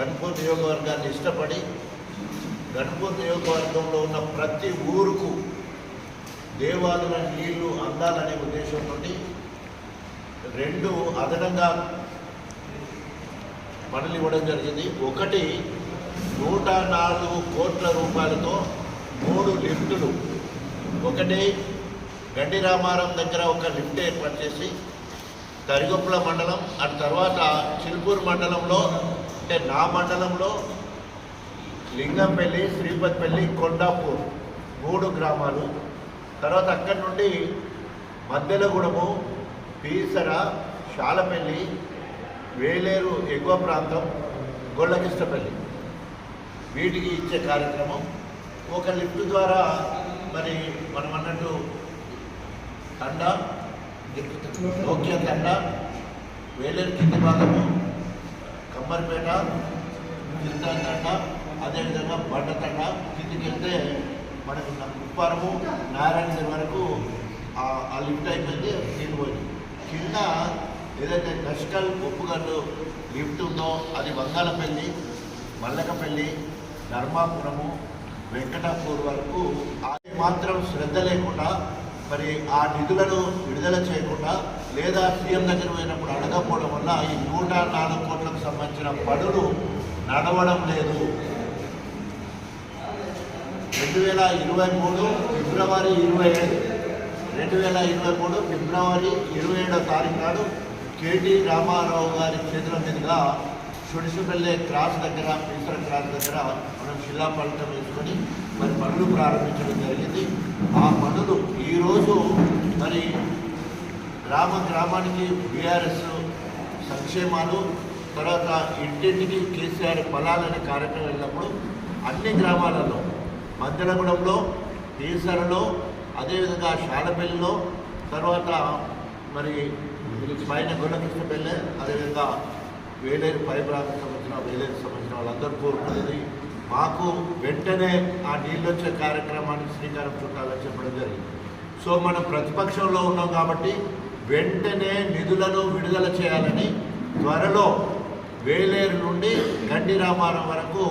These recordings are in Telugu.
గణపూర్ నియోగవర్గాన్ని ఇష్టపడి గణపూర్ నియోగవర్గంలో ఉన్న ప్రతి ఊరుకు దేవాలయ నీళ్ళు అందాలనే ఉద్దేశంతో రెండు అదనంగా పనులు ఇవ్వడం జరిగింది. ఒకటి నూట నాలుగు కోట్ల రూపాయలతో మూడు లిఫ్టులు. ఒకటి గండి రామారం దగ్గర ఒక లిఫ్ట్ ఏర్పాటు చేసి తరిగొప్పుల మండలం ఆ తర్వాత చిలుపూరు మండలంలో అంటే నా మండలంలో లింగంపల్లి శ్రీపతిపల్లి కొండాపూర్ మూడు గ్రామాలు. తర్వాత అక్కడి నుండి మద్దెలగూడము పీసర శాలపల్లి వేలేరు ఎగువ ప్రాంతం గొల్లకిష్టపల్లి. వీటికి ఇచ్చే కార్యక్రమం. ఒక లిఫ్ట్ ద్వారా మరి మనం అన్నట్టు తండ నోకియా తండ వేలేరు కింది భాగము కమ్మరిపేట కింద అదేవిధంగా బండ తండ కిందికి వెళ్తే మనకు ఉప్పారము నారాయణ వరకు ఆ లిఫ్ట్ అయిపోయింది నీళ్ళు పోయింది. కింద ఏదైతే కష్కల్ ఉప్పుగడ్డు లిఫ్ట్ ఉందో అది బంగాళపల్లి మల్లకపల్లి ధర్మాపురము వెంకటాపూర్ వరకు అది మాత్రం శ్రద్ధ లేకుండా మరి ఆ నిధులను విడుదల చేయకుండా లేదా సీఎం దగ్గర పోయినప్పుడు అడగకపోవడం వల్ల ఈ నూట నాలుగు కోట్లకు సంబంధించిన పనులు నడవడం లేదు. రెండు వేల ఇరవై మూడు ఫిబ్రవరి ఇరవై ఏడు రెండు వేల ఇరవై మూడు ఫిబ్రవరి ఇరవై ఏడో తారీఖు నాడు కేటీ రామారావు గారి చేతుల మీదుగా సుడిసిపల్లె క్రాస్ దగ్గర పీసర క్రాస్ దగ్గర మనం శిలాఫలకం వేసుకొని మరి పనులు ప్రారంభించడం జరిగింది. ఆ పనులు ఈరోజు మరి గ్రామ గ్రామానికి బీఆర్ఎస్ సంక్షేమాలు తర్వాత ఇంటింటికి కేసీఆర్ పొలాలనే కార్యక్రమం వెళ్ళినప్పుడు అన్ని గ్రామాలలో మద్దెలగూడెంలో తీసరలో అదేవిధంగా శాలపల్లిలో తర్వాత మరి పైన గొల్లకృష్ణపల్లి అదేవిధంగా వేలేరు పై సంబంధించిన వేలేరు సంబంధించిన వాళ్ళందరూ కోరుకునేది మాకు వెంటనే ఆ నీళ్ళు వచ్చే కార్యక్రమానికి శ్రీకారం చుట్టాలని చెప్పడం జరిగింది. సో మనం ప్రతిపక్షంలో ఉన్నాం కాబట్టి వెంటనే నిధులను విడుదల చేయాలని త్వరలో వేలేరు నుండి గండి రామారం వరకు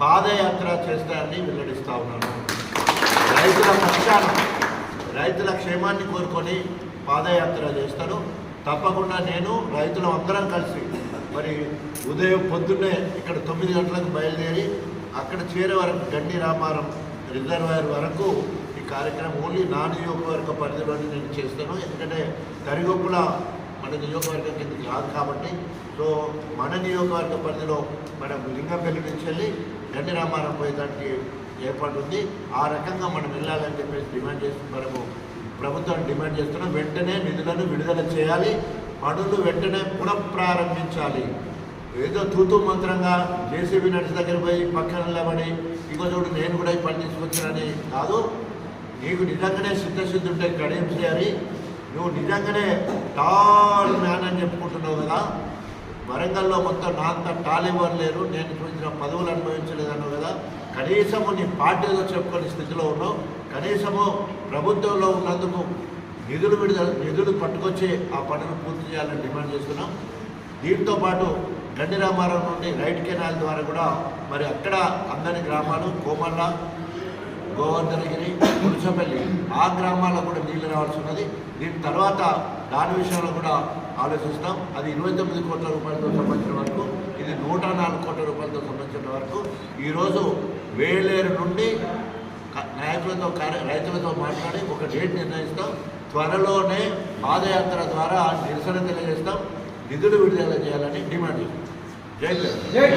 పాదయాత్ర చేస్తారని వెల్లడిస్తా ఉన్నాను. రైతుల పక్షాన రైతుల క్షేమాన్ని కోరుకొని పాదయాత్ర చేస్తాను. తప్పకుండా నేను రైతులు అందరం కలిసి మరి ఉదయం పొద్దున్నే ఇక్కడ తొమ్మిది గంటలకు బయలుదేరి అక్కడ చేరే వరకు గండి రామారం రిజర్వాయర్ వరకు ఈ కార్యక్రమం ఓన్లీ నా నియోజకవర్గ పరిధిలోనే నేను చేస్తాను. ఎందుకంటే కరిగొప్పుల మన నియోజకవర్గం కిందకి కాదు కాబట్టి సో మన నియోజకవర్గ పరిధిలో మనం లింగంపల్లి నుంచి వెళ్ళి గండి రామారం పోయేదానికి ఏర్పాటు ఉంది. ఆ రకంగా మనం వెళ్ళాలని చెప్పేసి డిమాండ్ చేసి మనము ప్రభుత్వం డిమాండ్ చేస్తున్నాం. వెంటనే నిధులను విడుదల చేయాలి. పనులు వెంటనే పునఃప్రారంభించాలి. ఏదో తూతు మంత్రంగా జేసీబీ నడిచి దగ్గర పోయి పక్కన నిలబడి ఇంకో చోటు నేను కూడా ఈ పని తీసుకొచ్చానని కాదు. నీకు నిజంగానే సిద్ధశుద్ధి ఉంటే కడియం చేయాలి. నువ్వు నిజంగానే టాల్ మ్యాన్ అని చెప్పుకుంటున్నావు కదా? వరంగల్లో మొత్తం నాంత టాల్ ఎవరు లేరు నేను చూసిన పదవులు అనుభవించలేదన్నావు కదా? కనీసము నీ పార్టీలో చెప్పుకునే స్థితిలో ఉన్నావు. కనీసము ప్రభుత్వంలో ఉన్నందుకు నిధులు విడుదల నిధులు పట్టుకొచ్చి ఆ పనులు పూర్తి చేయాలని డిమాండ్ చేస్తున్నాం. దీంతో పాటు గండి రామారావు నుండి రైట్ కెనాల్ ద్వారా కూడా మరి అక్కడ అందని గ్రామాలు కోమల్ల గోవర్ధనగిరి పురుషపల్లి ఆ గ్రామాల్లో కూడా నీళ్ళు రావాల్సి ఉన్నది. దీని తర్వాత దాని విషయంలో కూడా ఆలోచిస్తాం. అది ఇరవై తొమ్మిది కోట్ల రూపాయలతో సంబంధించిన వరకు ఇది నూట నాలుగు కోట్ల రూపాయలతో సంబంధించిన వరకు ఈరోజు వేలేరు నుండి నాయకులతో కార్య రైతులతో మాట్లాడి ఒక డేట్ నిర్ణయిస్తాం. త్వరలోనే పాదయాత్ర ద్వారా నిరసన తెలియజేస్తాం. నిధులు విడుదల చేయాలని డిమాండ్ చేస్తాం. జై